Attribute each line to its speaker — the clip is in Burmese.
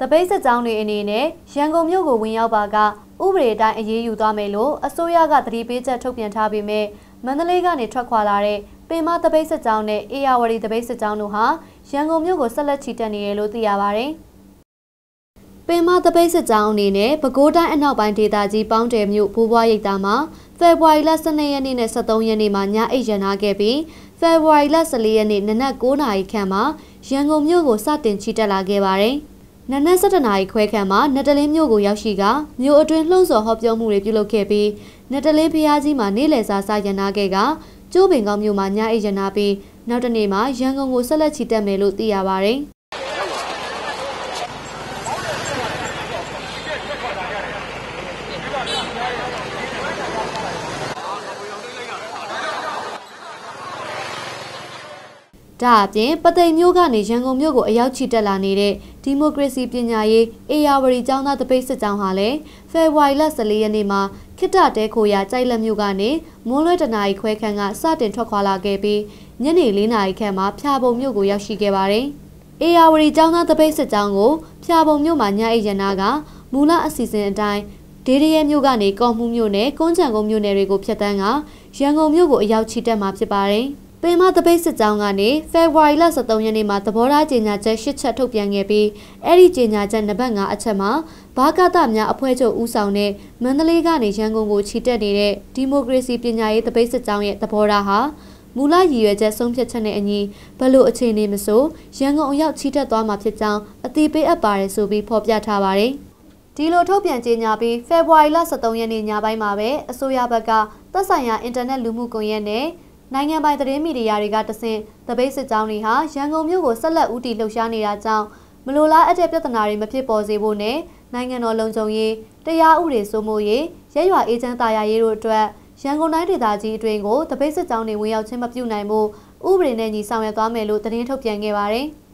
Speaker 1: တပိတ်စစ်ကြောင်းတွေအနေနဲ့ရန်ကုန်မြို့ကိုဝင်ရောက်ပါကဥပဒေအတိုင်းအရေးယူသွားမယ်လို့အစိုးရကသတိပေးချက်ထုတ်ပြန်ထားပေမဲ့မန္တလေးကနေထွက်ခွာလာတဲ့ပင်မတပိတ်စစ်ကြောင်းနဲ့အေယာဝတီတပိတ်စစ်ကြောင်းတို့ဟာရန်ကုန်မြို့ကိုဆက်လက်ချီတက်နေတယ်လို့သိရပါတယ်။ပင်မတပိတ်စစ်ကြောင်းအနေနဲ့ပဲခူးတိုင်းအနောက်ပိုင်းဒေသကြီးပေါင်းတယ်မြို့ဘိုးဘွားရိပ်သားမှာဖေဖော်ဝါရီလ12ရက်နေ့နဲ့13ရက်နေ့မှာညအိတ်ရနာခဲ့ပြီးဖေဖော်ဝါရီလ14ရက်နေ့နနက်9:00နာရီခန့်မှာရန်ကုန်မြို့ကိုစတင်ချီတက်လာခဲ့ပါတယ်။ နနက်7:00နာရီခွဲခန့်မှာနတလင်းမြို့ကိုရောက်ရှိကမြို့အတွင်းလှုံ့ဆော်ဟောပြောမှုတွေပြုလုပ်ခဲ့ပြီးနတလင်းဖျားကြီးမှာနေ့လယ်စာစားရနာခဲ့ကကျိုးပင်ကောင်းမြို့မှာညအိတ်ရနာပြီးနောက်တနေ့မှာရန်ကုန်ကိုဆက်လက်ချီတက်မယ်လို့သိရပါတယ်။ ဒါအပြင်ပသိမ်မြို့ကနေရန်ကုန်မြို့ကိုအရောက်ချီတက်လာနေတဲ့ဒီမိုကရေစီပညာရေးအေယာဝတီကျောင်းသားတပိတ်စစ်ကြောင်းဟာလည်းဖေဖော်ဝါရီလ14ရက်နေ့မှာခိတ္တတဲခိုရကြိုက်လက်မြို့ကနေမွန်းလွဲတနာရီခွဲခန့်ကစတင်ထွက်ခွာလာခဲ့ပြီးညနေ4နာရီခန့်မှာဖျာပုံမြို့ကိုရောက်ရှိခဲ့ပါတယ်။အေယာဝတီကျောင်းသားတပိတ်စစ်ကြောင်းကိုဖျာပုံမြို့မှာညအိရနာကမူလအစီအစဉ်အတိုင်းဒေရီရဲမြို့ကနေကော့မှုမြို့နယ်ကုန်းချံကုန်းမြို့နယ်တွေကိုဖျက်တမ်းကရန်ကုန်မြို့ကိုအရောက်ချီတက်မှာဖြစ်ပါတယ်။ ပင်မတပိတ်စစ်ကြောင်းကနေဖေဖော်ဝါရီလ23ရက်နေ့မှာသဘောထားကြေညာချက်၈ချက်ထုတ်ပြန်ခဲ့ပြီးအဲ့ဒီကြေညာချက်နံပါတ်5အချက်မှာဘာကတများအဖွဲ့ချုပ်ဦးဆောင်တဲ့မန္တလေးကနေရန်ကုန်ကိုခြိတက်နေတဲ့ဒီမိုကရေစီပညာရေးတပိတ်စစ်ကြောင်းရဲ့သဘောထားဟာမူလရည်ရွယ်ချက်ဆုံးဖြတ်ချက်နဲ့အညီဘလို့အခြေအနေမဆိုရန်ကုန်အရောက်ခြိတက်သွားမှာဖြစ်ကြောင်းအတိပေးအပ်ပါတယ်ဆိုပြီးဖော်ပြထားပါတယ်ဒီလိုထုတ်ပြန်ကြေညာပြီးဖေဖော်ဝါရီလ23ရက်နေ့ညပိုင်းမှာပဲအစိုးရဘက်ကသက်ဆိုင်ရာအင်တာနက်လူမှုကွန်ရက်နဲ့ နိုင်ငံပိုင်သတင်းမီဒီယာတွေကတဆင့်တပိတ်စစ်ကြောင်းတွေဟာရန်ကုန်မြို့ကိုဆက်လက်ဦးတည်လှုပ်ရှားနေတာကြောင့်မလိုလားအပ်တဲ့ပြဿနာတွေမဖြစ်ပေါ်စေဖို့နဲ့နိုင်ငံတော်လုံခြုံရေးတရားဥပဒေစိုးမိုးရေးရဲရွာအေဂျင့်တာယာရေးတို့အတွက်ရန်ကုန်တိုင်းဒေသကြီးအတွင်းကိုတပိတ်စစ်ကြောင်းတွေဝင်ရောက်ခြင်းမပြုနိုင်မှုဥပဒေနဲ့ညီဆောင်ရွက်သွားမယ်လို့သတင်းထုတ်ပြန်ခဲ့ပါတယ်။